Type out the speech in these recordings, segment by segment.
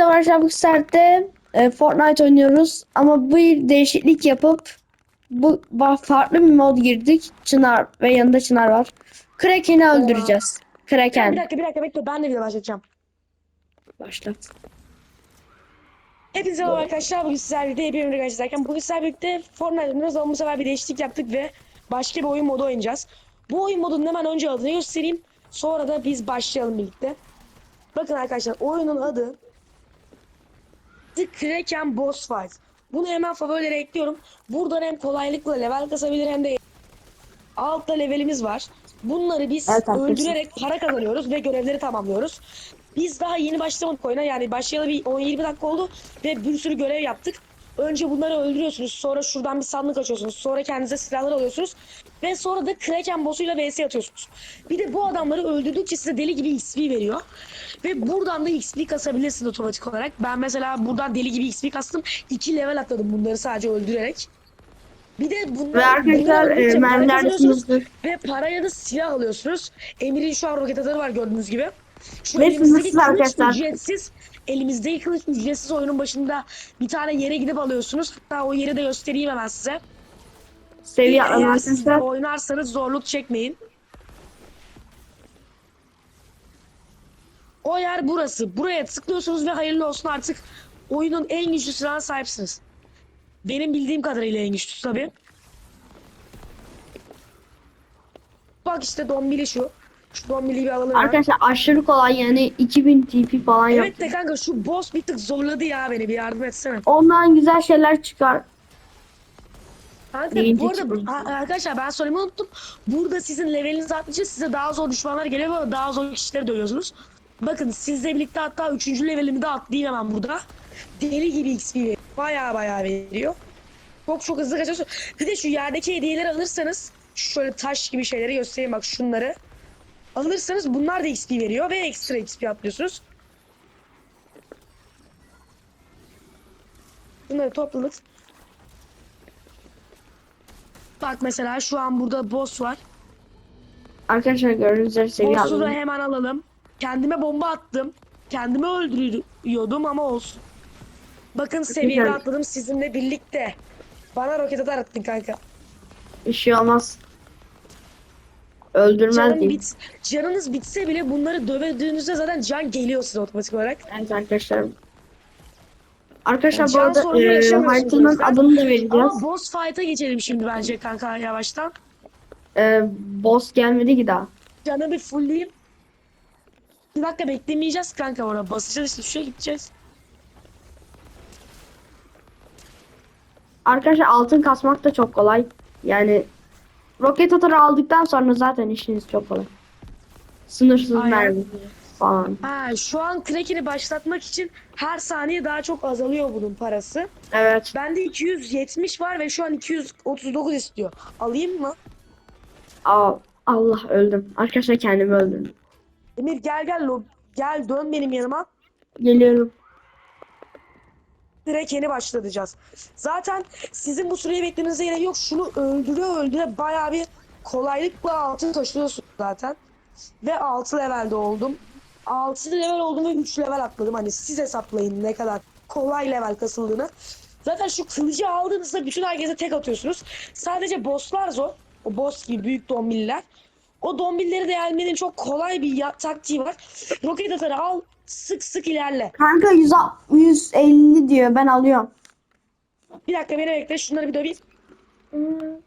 Hepinize arkadaşlar bu saatte e, Fortnite oynuyoruz ama bir değişiklik yapıp bu farklı bir mod girdik. Çınar ve yanında Çınar var. Kraken'i öldüreceğiz. Bir Kraken. dakika bir dakika bekle ben de video başlatacağım. Başla. Hepinize merhaba arkadaşlar. Bugün sizlerle birlikte hepimiz arkadaşlarken bugün sizlerle birlikte Fortnite oynuyoruz ama bu sefer bir değişiklik yaptık ve başka bir oyun modu oynayacağız. Bu oyun modunun hemen önce adını göstereyim. Sonra da biz başlayalım birlikte. Bakın arkadaşlar oyunun adı The Kraken Boss Fight. Bunu hemen favorilere ekliyorum. Buradan hem kolaylıkla level kasabilir hem de altta levelimiz var. Bunları biz Evet öldürerek para kazanıyoruz ve görevleri tamamlıyoruz. Biz daha yeni başlamadık oyuna yani başlayalı bir 10-20 dakika oldu ve bir sürü görev yaptık. Önce bunları öldürüyorsunuz sonra şuradan bir sandık açıyorsunuz sonra kendinize silahlar alıyorsunuz ve sonra da Kraken boss'uyla vs atıyorsunuz. Bir de bu adamları öldürdükçe size deli gibi XP veriyor. Ve buradan da XP kasabilirsiniz otomatik olarak. Ben mesela buradan deli gibi XP kastım. 2 level atladım bunları sadece öldürerek. Bir de bunlar, Ve arkadaşlar e, mermiler. Ve paraya da silah alıyorsunuz. Emir'in şu an roket atarı var gördüğünüz gibi. Şu Ve sınırsız arkadaşlar. ücretsiz. Elimizdeki kılıç ücretsiz oyunun başında bir tane yere gidip alıyorsunuz. Hatta o yeri de göstereyim hemen size. Seviye Eğer siz de oynarsanız zorluk çekmeyin. O yer burası. Buraya tıklıyorsunuz ve hayırlı olsun artık oyunun en güçlü silahına sahipsiniz. Benim bildiğim kadarıyla en güçlüsü tabii. Bak işte dombili şu. Şu dombiliyi bir alalım. Arkadaşlar aşırı kolay yani 2000 TP falan yok. Evet de kanka şu boss bir tık zorladı ya beni bir yardım etsene. Ondan güzel şeyler çıkar. Kanka Birinci bu arada çıkmış. a- arkadaşlar ben söylemeyi unuttum. Burada sizin leveliniz arttıkça size daha zor düşmanlar geliyor ve daha zor kişileri dövüyorsunuz. Bakın sizle birlikte hatta 3. levelimi de atlayayım hemen burada. Deli gibi XP veriyor. Baya baya veriyor. Çok çok hızlı kaçıyorsun. Bir de şu yerdeki hediyeleri alırsanız şöyle taş gibi şeyleri göstereyim bak şunları. Alırsanız bunlar da XP veriyor ve ekstra XP atlıyorsunuz. Bunları topladık. Bak mesela şu an burada boss var. Arkadaşlar gördüğünüz üzere seviye Boss'u da hemen alalım. Kendime bomba attım. Kendimi öldürüyordum ama olsun. Bakın seviyede atladım sizinle birlikte. Bana roket atar attın kanka. Bir şey olmaz. Öldürmez diyeyim. bit, canınız bitse bile bunları dövdüğünüzde zaten can geliyor size otomatik olarak. Evet arkadaşlar. Arkadaşlar bu Can arada sorunu e, yaşamıyorsunuz haritanın adını da vereceğiz. Ama boss fight'a geçelim şimdi bence kanka yavaştan. E, boss gelmedi ki daha. Canı bir fullleyeyim. Bir dakika beklemeyeceğiz kanka orada. Basacağız işte şuraya gideceğiz. Arkadaşlar altın kasmak da çok kolay. Yani roket atarı aldıktan sonra zaten işiniz çok kolay. Sınırsız Aynen. mermi falan. Ha, şu an Kraken'i başlatmak için her saniye daha çok azalıyor bunun parası. Evet. Bende 270 var ve şu an 239 istiyor. Alayım mı? Aa, Allah öldüm. Arkadaşlar kendimi öldürdüm. Emir gel gel lo gel dön benim yanıma. Geliyorum. Kraken'i başlatacağız. Zaten sizin bu süreyi beklemenize gerek yok. Şunu öldüre öldüre bayağı bir kolaylıkla altın taşıyorsun zaten. Ve 6 levelde oldum. 6 level oldum ve 3 level atladım. Hani siz hesaplayın ne kadar kolay level kasıldığını. Zaten şu kılıcı aldığınızda bütün herkese tek atıyorsunuz. Sadece bosslar zor. O boss gibi büyük dombiller. O dombilleri de yenmenin çok kolay bir taktiği var. Roket atarı al, sık sık ilerle. Kanka 100, 150 diyor. Ben alıyorum. Bir dakika beni bekle şunları bir döveyim.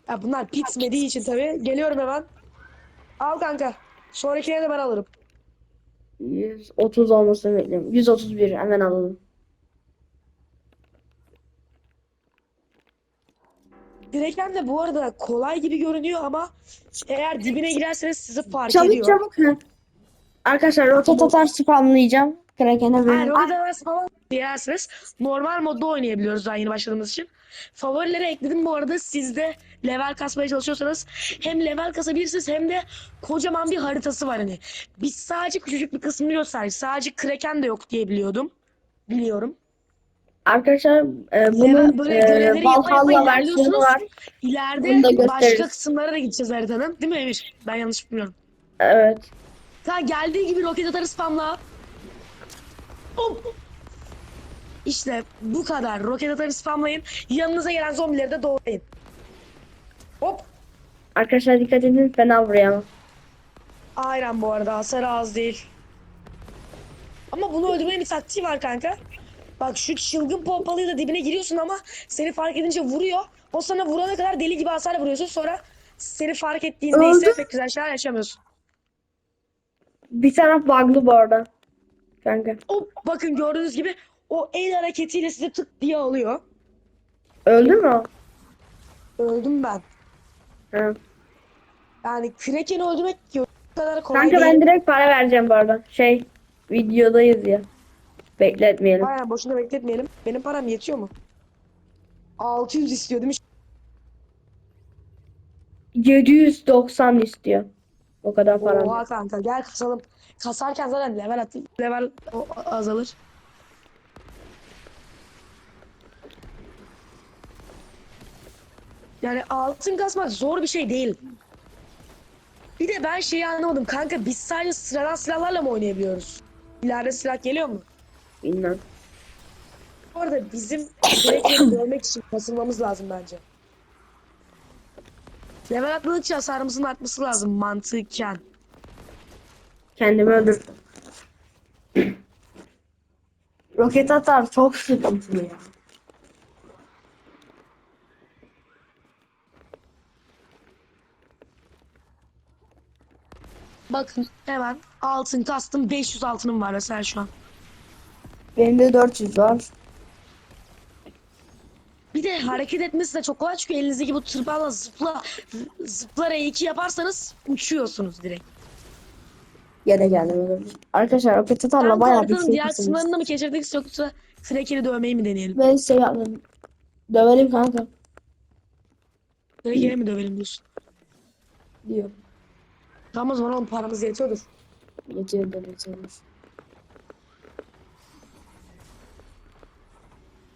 Ya bunlar bitmediği için tabii. Geliyorum hemen. Al kanka. Sonrakine de ben alırım. 130 olmasını bekliyorum. 131 hemen alalım. Direken de bu arada kolay gibi görünüyor ama eğer dibine girerseniz sizi fark Çabuk ediyor. çabuk. Hı. Arkadaşlar roket atar spamlayacağım. Kraken'e Yani benim. roket arası falan diyerseniz normal modda oynayabiliyoruz daha yeni başladığımız için. Favorilere ekledim bu arada siz de level kasmaya çalışıyorsanız hem level kasabilirsiniz hem de kocaman bir haritası var hani. Biz sadece küçücük bir kısmını gösterdik. Sadece Kraken de yok diye biliyordum. Biliyorum. Arkadaşlar e, bunun böyle e, yapa yapa Valhalla versiyonu var. İleride başka kısımlara da gideceğiz haritanın. Değil mi Emir? Ben yanlış bilmiyorum. Evet. Sen geldiği gibi roket atarı spamla. Hop. İşte bu kadar. Roket atarı spamlayın. Yanınıza gelen zombileri de doğrayın. Hop. Arkadaşlar dikkat edin fena vuruyor ama. Aynen bu arada hasarı az değil. Ama bunu öldürmenin bir taktiği var kanka. Bak şu çılgın pompalıyla dibine giriyorsun ama seni fark edince vuruyor. O sana vurana kadar deli gibi hasar vuruyorsun. Sonra seni fark ettiğinde Öldü. ise pek güzel şeyler yaşamıyorsun. Bir taraf bug'lı bu arada. Kanka. O bakın gördüğünüz gibi o el hareketiyle sizi tık diye alıyor. Öldü mü? Öldüm ben. Ha. Yani Kraken'i öldürmek o kadar kolay Kanka değil. ben direkt para vereceğim bu arada. Şey videodayız ya. Bekletmeyelim. Aynen boşuna bekletmeyelim. Benim param yetiyor mu? 600 istiyor değil mi? 790 istiyor. O kadar para. Oha kanka gel kasalım. Kasarken zaten level at level o- azalır. Yani altın kasmak zor bir şey değil. Bir de ben şeyi anlamadım kanka biz sadece sıradan silahlarla mı oynayabiliyoruz? İleride silah geliyor mu? Bilmem. Bu arada bizim Kraken'i görmek için kasılmamız lazım bence. Level atladıkça hasarımızın artması lazım mantıken. Kendimi öldürdüm. Roket atar çok sıkıntılı ya. Bakın hemen altın kastım 500 altınım var mesela şu an. Benim de 400 var. De hareket etmesi de çok kolay çünkü elinizdeki bu tırpanla zıpla zıpla R2 yaparsanız uçuyorsunuz direkt. Yine geldim öldürdüm. Arkadaşlar roket atarla bayağı bir şey diğer kısmınız. kısımlarını mı keşfettik yoksa Kraken'i dövmeyi mi deneyelim? Ben size yardım. Dövelim kanka. Kraken'i mi dövelim diyorsun? Diyor. Tamam o zaman onun paramız yetiyordur. Yetiyor da.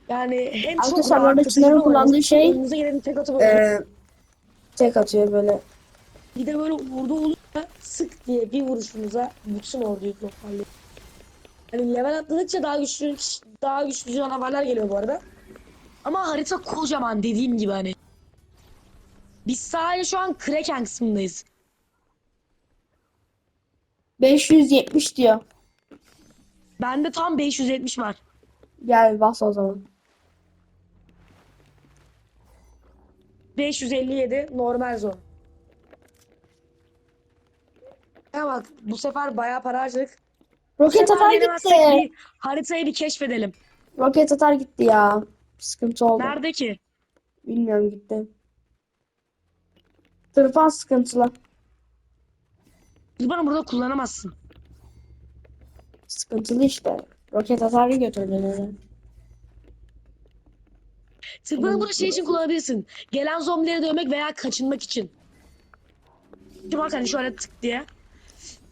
Yani hem çok Arkadaşlar bu arada Çınar'ın kullandığı şey- Önünüze geleni tek atıp Ee, tek atıyor böyle. Bir de böyle vurdu olunca sık diye bir vuruşunuza bütün orduyu toparlıyor. Hani level atladıkça daha güçlü daha güçlü canavarlar geliyor bu arada. Ama harita kocaman dediğim gibi hani. Biz sadece şu an Kraken kısmındayız. 570 diyor. Bende tam 570 var. Gel bas o zaman. 557 normal zon. Ya bak bu sefer bayağı para harcadık. Roket atar gitti. bir haritayı bir keşfedelim. Roket atar gitti ya. Sıkıntı oldu. Nerede ki? Bilmiyorum gitti. Tırpan sıkıntılı. Bana burada kullanamazsın. Sıkıntılı işte. Roket atarı götürdün öyle. Tırpanı burada şey için kullanabilirsin. Gelen zombileri dövmek veya kaçınmak için. Şimdi bak hani şöyle tık diye.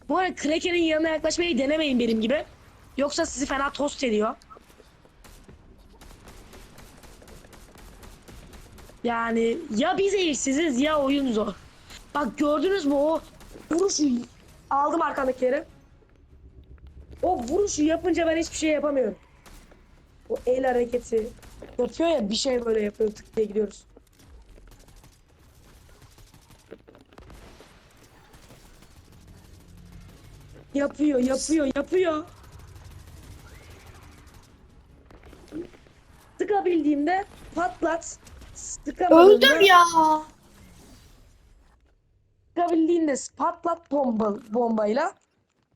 Bu arada Kraken'in yanına yaklaşmayı denemeyin benim gibi. Yoksa sizi fena tost ediyor. Yani ya biz eğitsiziz ya oyun zor. Bak gördünüz mü o vuruşu aldım arkandakileri. O vuruşu yapınca ben hiçbir şey yapamıyorum. O el hareketi yapıyor ya bir şey böyle yapıyor tık diye gidiyoruz. Yapıyor, yapıyor, yapıyor. Sıkabildiğimde patlat. Sıkamadığımda, Öldüm ya. Sıkabildiğinde patlat bomba, bombayla.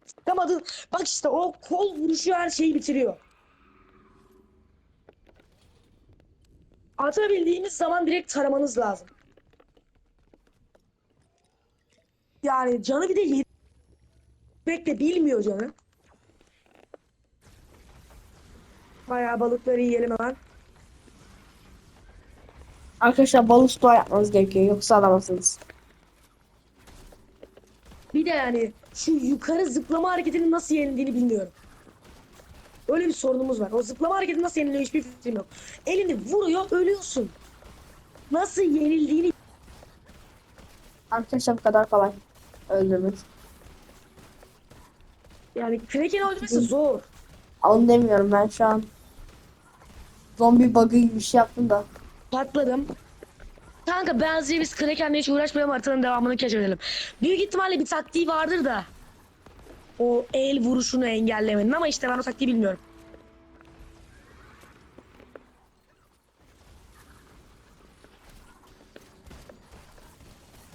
Sıkamadın. Bak işte o kol vuruşu her şeyi bitiriyor. Atabildiğiniz zaman direkt taramanız lazım. Yani canı bir de yedi. Bekle bilmiyor canı. Bayağı balıkları yiyelim hemen. Arkadaşlar balık stoğa yapmanız gerekiyor. Yoksa alamazsınız. Bir de yani şu yukarı zıplama hareketinin nasıl yenildiğini bilmiyorum. Öyle bir sorunumuz var. O zıplama hareketi nasıl yeniliyor hiçbir fikrim yok. Elini vuruyor ölüyorsun. Nasıl yenildiğini Arkadaşlar bu kadar kolay. Öldürmek. yani Kraken öldürmesi zor. Onu demiyorum ben şu an. Zombi bug'ı gibi bir şey yaptın da. Patladım. Kanka bence biz Kraken'le hiç uğraşmayalım haritanın devamını keşfedelim. Büyük ihtimalle bir taktiği vardır da. O el vuruşunu engellemenin ama işte ben o taktiği bilmiyorum.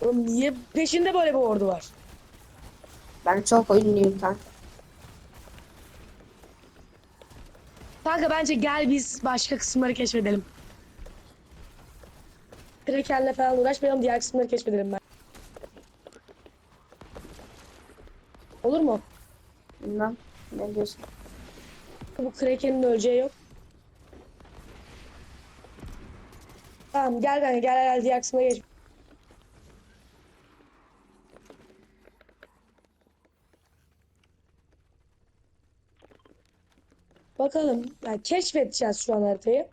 Oğlum niye peşinde böyle bir ordu var? Ben çok ünlüyüm kanka. Kanka bence gel biz başka kısımları keşfedelim. Kraken'le falan uğraşmayalım diğer kısımları keşfedelim ben. Olur mu? Bilmem. Ne diyorsun? Bu Kraken'in öleceği yok. Tamam gel kanka gel gel diğer kısma geç. Bakalım. Yani keşfedeceğiz şu an haritayı.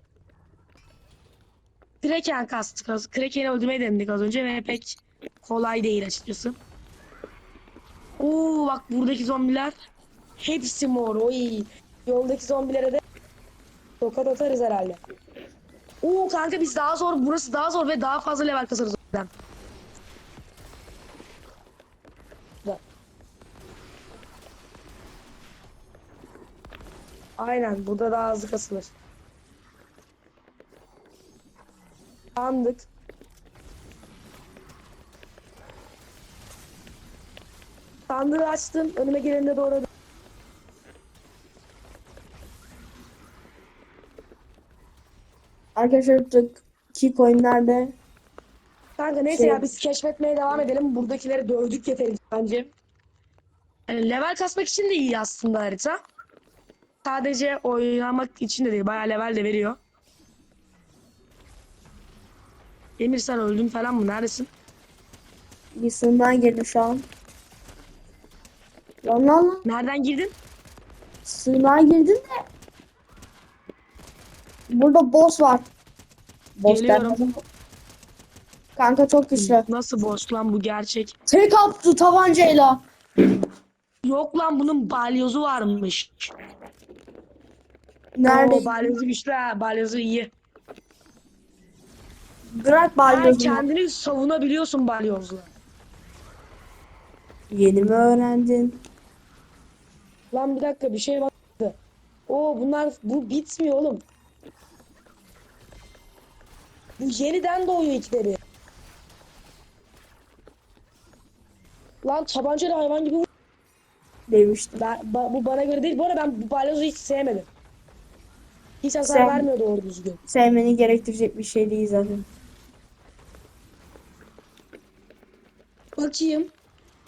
Kraken kastık. Kraken'i öldürmeyi denedik az önce ve pek kolay değil açıkçası. Oo bak buradaki zombiler hepsi mor. Oy. Yoldaki zombilere de tokat atarız herhalde. Oo kanka biz daha zor. Burası daha zor ve daha fazla level kasarız. Aynen burada daha hızlı kasılır. Andık. Sandığı açtım. Önüme geleni de Arkadaşlar ki coinlerde Kanka neyse Şey- ya biz keşfetmeye devam edelim. Buradakileri dövdük yeterince bence. Yani level kasmak için de iyi aslında harita. Sadece oynamak için de değil. Bayağı level de veriyor. Emir sen öldün falan mı? Neredesin? bir sığınağa girdim şu an. Lan lan lan. Nereden girdin? Sığınağa girdim de. Burada boss var. Geliyorum. Kanka çok güçlü. Nasıl boss lan bu gerçek? Tek attı tabancayla. Yok lan bunun balyozu varmış. Nerede? Oo, balyozu güçlü ha. Balyozu iyi. Bırak balyozunu. kendini savunabiliyorsun balyozla. Yeni mi öğrendin? Lan bir dakika bir şey baktı. Oo bunlar bu bitmiyor oğlum. Yeniden doğuyor içleri. Lan tabancayla hayvan gibi Demiştim. ben, ba- bu bana göre değil. Bu arada ben bu balyozu hiç sevmedim. Hiç hasar Sen- vermiyor doğru düzgün. Sevmeni gerektirecek bir şey değil zaten. Bakayım.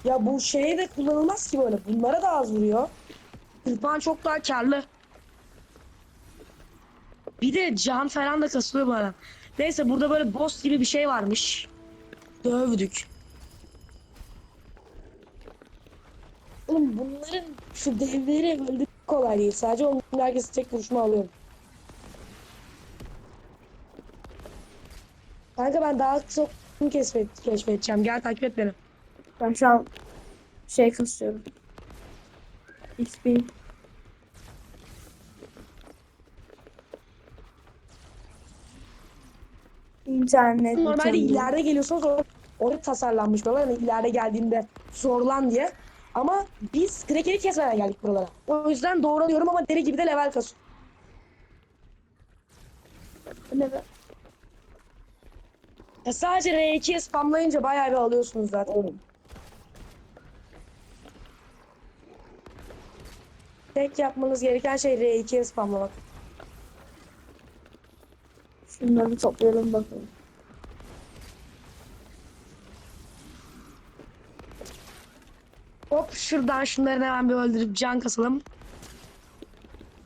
Ya bu şeye de kullanılmaz ki böyle. Bunlara da az vuruyor. Kırpan çok daha karlı. Bir de can falan da kasılıyor bana. Neyse burada böyle boss gibi bir şey varmış. Dövdük. Oğlum bunların şu devleri öldürmek kolay değil. Sadece onun herkesi tek vuruşma alıyorum. Kanka ben daha çok keşfet, keşfedeceğim. Gel takip et beni. Ben şu an şey kasıyorum. XP. İnternet. Normalde internet. ileride geliyorsanız or orada tasarlanmış böyle. Yani ileride geldiğinde zorlan diye. Ama biz Kraken'i kesmeden geldik buralara. O yüzden doğru alıyorum ama deri gibi de level kasıyor. Ne be? Ya sadece R2'ye spamlayınca bayağı bir alıyorsunuz zaten. Tek yapmanız gereken şey R2'ye spamlamak. Şunları toplayalım bakalım. Hop şuradan şunları hemen bir öldürüp can kasalım.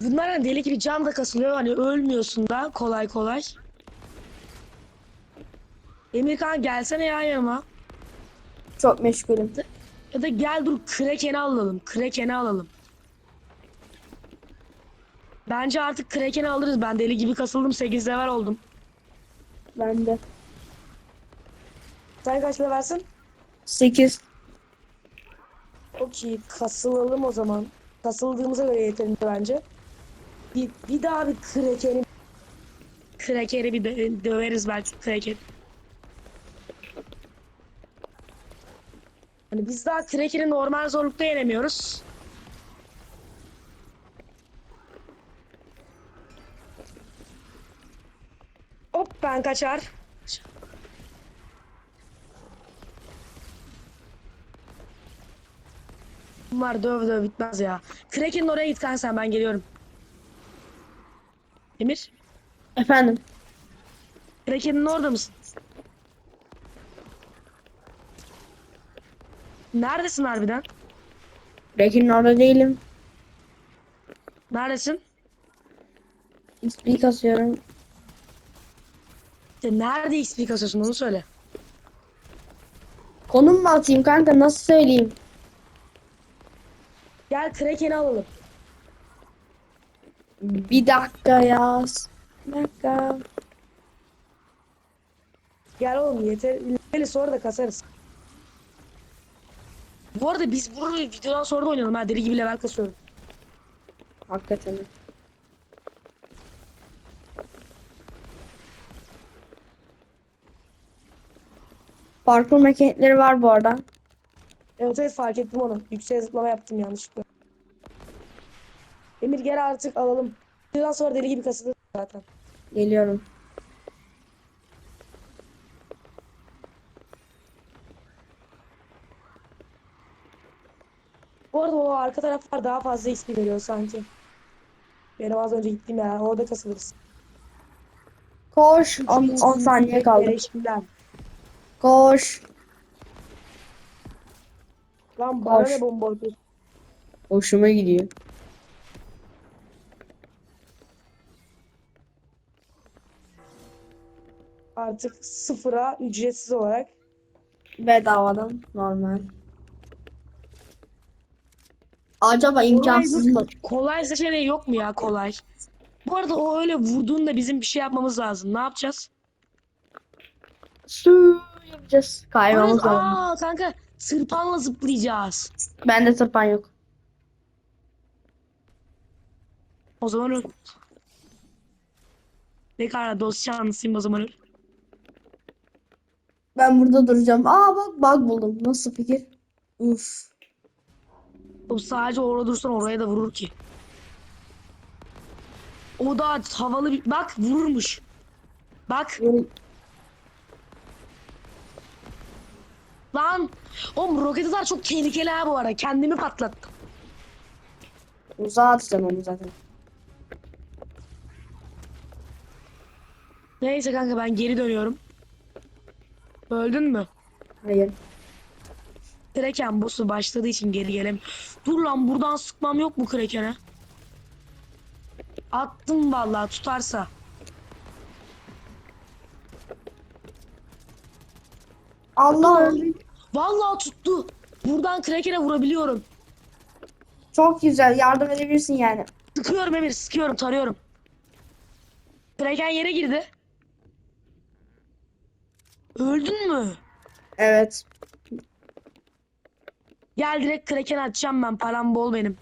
Bunlar hani deli gibi can da kasılıyor. Hani ölmüyorsun da kolay kolay. Emirkan gelsene ya yanıma. Çok meşgulüm. Ya da gel dur Kraken'i alalım. Kraken'i alalım. Bence artık Kraken'i alırız. Ben deli gibi kasıldım. 8 level oldum. Ben de. Sen kaç levelsin? 8. Çok iyi. Kasılalım o zaman. Kasıldığımıza göre yeterince bence. Bir, bir daha bir Kraken'i Kraker'i bir dö- döveriz belki Kraker. Hani biz daha Kraker'i normal zorlukta yenemiyoruz. Hop ben kaçar. Bunlar döv döv bitmez ya. Kraken'in oraya git sen ben geliyorum. Emir, Efendim. Kraken'in orada mısın? Neredesin harbiden? Breaking orada değilim. Neredesin? XP kasıyorum. İşte nerede XP kasıyorsun onu söyle. Konum mu atayım kanka nasıl söyleyeyim? Gel Kraken'i alalım. Bir dakika ya. Bir dakika. Gel oğlum yeter. Leveli sonra da kasarız. Bu arada biz bunu videodan sonra da oynayalım ha. Deli gibi level kasıyorum. Hakikaten. Parkur mekanikleri var bu arada. Evet evet fark ettim onu. Yükseğe zıplama yaptım yanlışlıkla. Emir gel artık alalım. Videodan sonra deli gibi kasılır zaten. Geliyorum. Bu arada o arka taraflar daha fazla XP veriyor sanki. Benim az önce gittiğim yer. Orada kasılırız. Koş. 10 saniye kaldı. Koş. Lan bana Koş. ne bomba atıyor? Hoşuma gidiyor. Artık sıfıra ücretsiz olarak. Bedavadan normal. Acaba imkansız mı? Kolay seçeneği yok mu ya kolay? Bu arada o öyle vurduğunda bizim bir şey yapmamız lazım. Ne yapacağız? Su yapacağız. Kaymamız lazım. Aa kanka tırpanla zıplayacağız. Bende tırpan yok. O zaman öl. Ne kadar dost şanslıyım o zaman öl. Ben burada duracağım. Aa bak bug buldum. Nasıl fikir? Uf. O sadece orada dursan oraya da vurur ki. O da havalı bir... Bak vururmuş. Bak lan. Oğlum roket atar çok tehlikeli ha bu arada. Kendimi patlattım. Uzağa atacağım onu zaten. Neyse kanka ben geri dönüyorum. Öldün mü? Hayır. Kraken boss'u başladığı için geri gelem. Dur lan buradan sıkmam yok mu Kraken'e? Attım vallahi tutarsa. Allah öldü. Vallahi tuttu. Buradan Kraken'e vurabiliyorum. Çok güzel. Yardım edebilirsin yani. Sıkıyorum Emir, sıkıyorum, tarıyorum. Kraken yere girdi. Öldün mü? Evet. Gel direkt Kraken atacağım ben. Param bol benim.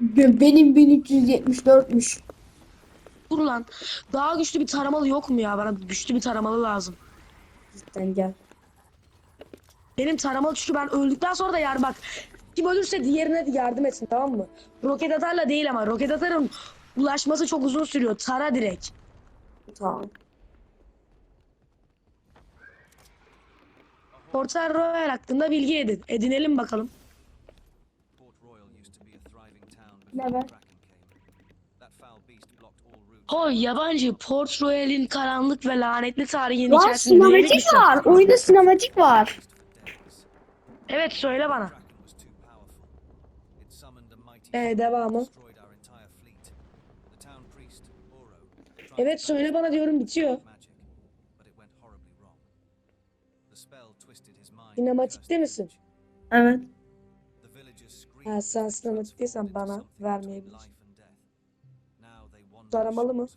Benim 1374'müş. Dur lan. Daha güçlü bir taramalı yok mu ya? Bana güçlü bir taramalı lazım. Cidden gel. Benim taramalı çünkü ben öldükten sonra da yar bak. Kim ölürse diğerine de yardım etsin tamam mı? Roket atarla değil ama roket atarın ulaşması çok uzun sürüyor. Tara direkt. Tamam. Portal Royal hakkında bilgi edin. Edinelim bakalım. Never. O yabancı Port Royal'in karanlık ve lanetli tarihinin Var içerisinde sinematik var. Oyunda sinematik var. Evet söyle bana. Ee, devamı. Evet söyle bana diyorum bitiyor. Sinematikte misin? Evet. Ha, sen sinematikteysem transformed bana vermeyebilir. Taramalı mı?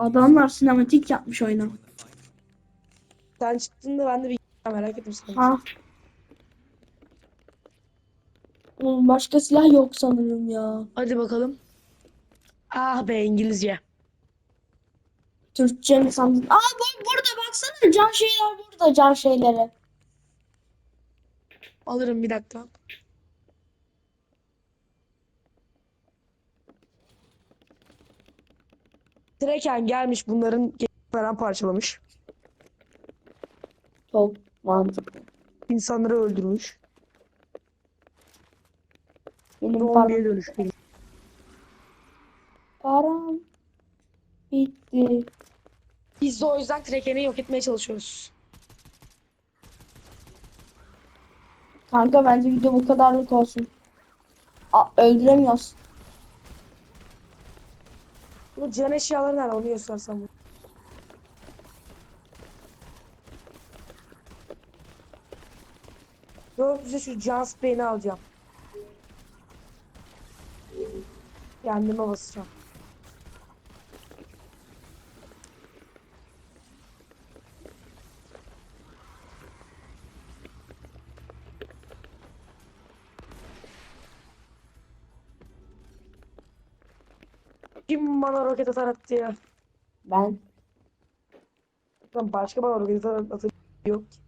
Adamlar sinematik yapmış oyuna. Sen çıktığında ben de bir merak ettim seni. Ha. Oğlum başka silah yok sanırım ya. Hadi bakalım. Ah be İngilizce. Türkçe mi sandın? Aa bak burada baksana can şeyler burada can şeyleri. Alırım bir dakika. Draken gelmiş bunların falan parçalamış. Çok mantıklı. İnsanları öldürmüş. Benim Zombiye param, dönüşmüş. param bitti. Biz de o yüzden Kraken'i yok etmeye çalışıyoruz. Kanka bence video bu kadarlık olsun. Aa, öldüremiyoruz. Bu can eşyaları nerede onu göstersem. Yok bize şu can spreyini alacağım. Kendime basacağım. Kim bana roket atar attı ya? Ben. Lan başka bana roket atar atı yok ki.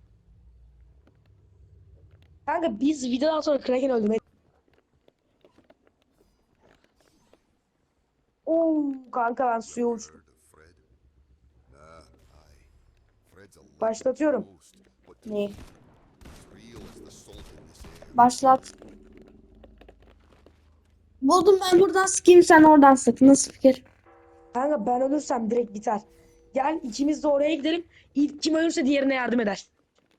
Kanka biz videodan sonra Kraken öldürmeyi... Oo kanka ben suya uçtum. Heard of Fred? Buldum ben buradan sıkayım sen oradan sık. Nasıl fikir? Kanka ben ölürsem direkt biter. Gel ikimiz de oraya gidelim. İlk kim ölürse diğerine yardım eder.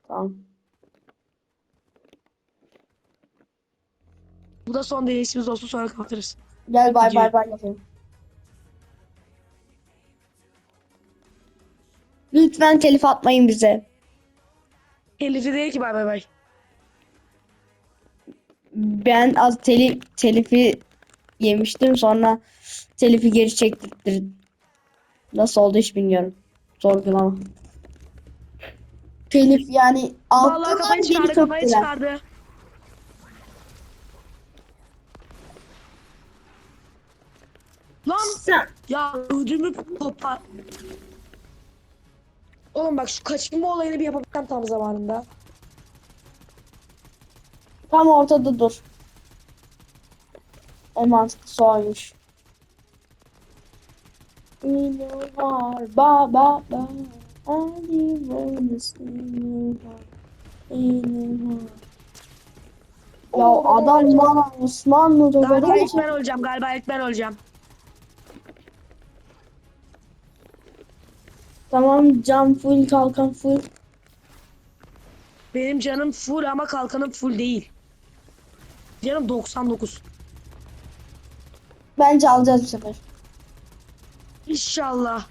Tamam. Bu da son deneyişimiz olsun sonra kapatırız. Gel bay bay bay yapayım. Lütfen telif atmayın bize. Elif'i değil ki bay bay bay. Ben az telif, telifi yemiştim sonra telifi geri çektirdim. Nasıl oldu hiç bilmiyorum. Sorgulama. Telif yani altından kafayı çıkardı kafayı söktüler. çıkardı. Lan Sen, ya ödümü kopar. Oğlum bak şu kaçınma olayını bir yapabilsem tam zamanında. tam ortada dur. En mantıklısı oymuş. Yine var baba baba. Hadi böylesine var. Yine var. Ya adam bana Osmanlı Galiba döveri ilk ben öleceğim galiba ilk ben öleceğim. Tamam cam full kalkan full. Benim canım full ama kalkanım full değil. Canım 99. Bence alacağız bu sefer. İnşallah.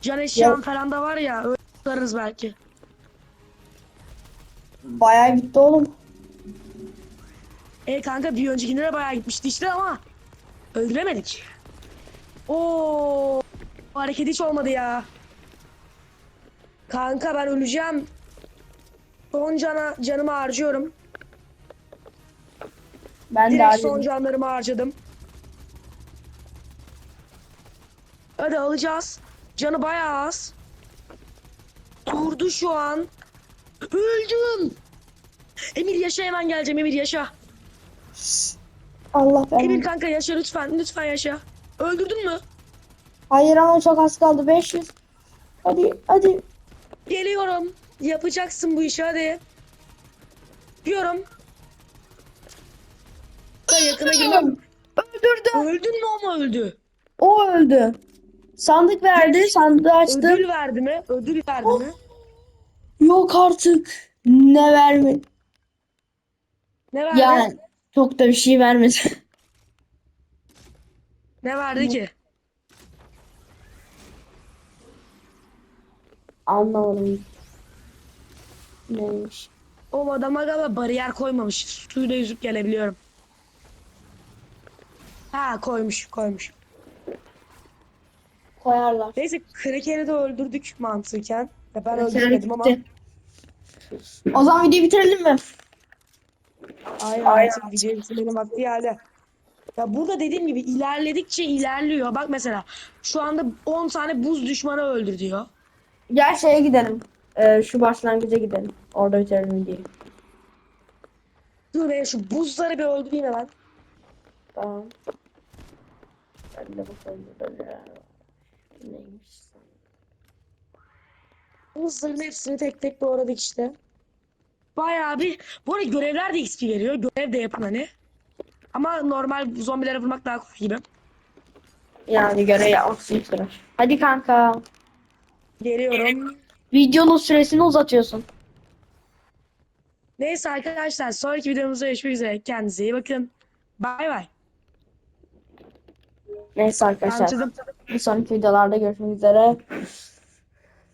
Can eşyam Yok. falan da var ya öyle tutarız belki. Bayağı gitti oğlum. E kanka bir öncekinde de bayağı gitmişti işte ama öldüremedik. Oo, bu hareket hiç olmadı ya. Kanka ben öleceğim. Son cana, canımı harcıyorum. Ben de Direkt son harcadım. canlarımı harcadım. Hadi alacağız. Canı bayağı az. Durdu şu an. Öldüm. Emir yaşa hemen geleceğim Emir yaşa. Allah Emir ben. kanka yaşa lütfen lütfen yaşa. Öldürdün mü? Hayır ama çok az kaldı 500. Hadi hadi. Geliyorum. Yapacaksın bu işi hadi. Diyorum. Ben yakına geliyorum. Öldürdü. Öldün mü o mu öldü? O öldü. Sandık verdi. Sandığı açtım. Ödül verdi mi? Ödül verdi mi? Yok artık. Ne vermedi? Ne verdi? Yani çok da bir şey vermedi. Ne verdi ki? Anlamadım. Neymiş? O adama galiba bariyer koymamış. Suyla yüzüp gelebiliyorum. Ha koymuş koymuş. Koyarlar. Neyse Kraken'i de öldürdük mantıken. Ya ben Kraken öldüremedim ama. O zaman videoyu bitirelim mi? Aynen artık videoyu bitirmenin vakti geldi. Ya burada dediğim gibi ilerledikçe ilerliyor. Bak mesela şu anda 10 tane buz düşmanı öldür diyor. Gel şeye gidelim. Ee, şu başlangıca gidelim. Orada bitirelim videoyu. Dur be şu buzları bir öldüreyim hemen. Tamam. Ben de var. Neymiş? Buzların hepsini tek tek doğradık işte. Bayağı bir... Bu arada görevler de XP veriyor. Görev de yapın hani. Ama normal zombilere vurmak daha kolay gibi. Yani göre yapmak sürer. Hadi kanka. Geliyorum. Videonun süresini uzatıyorsun. Neyse arkadaşlar sonraki videomuzda görüşmek üzere. Kendinize iyi bakın. Bay bay. Neyse arkadaşlar. Bir sonraki videolarda görüşmek üzere.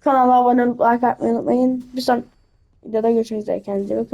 Kanala abone olup like atmayı unutmayın. Bir sonraki videoda görüşmek üzere. Kendinize bakın.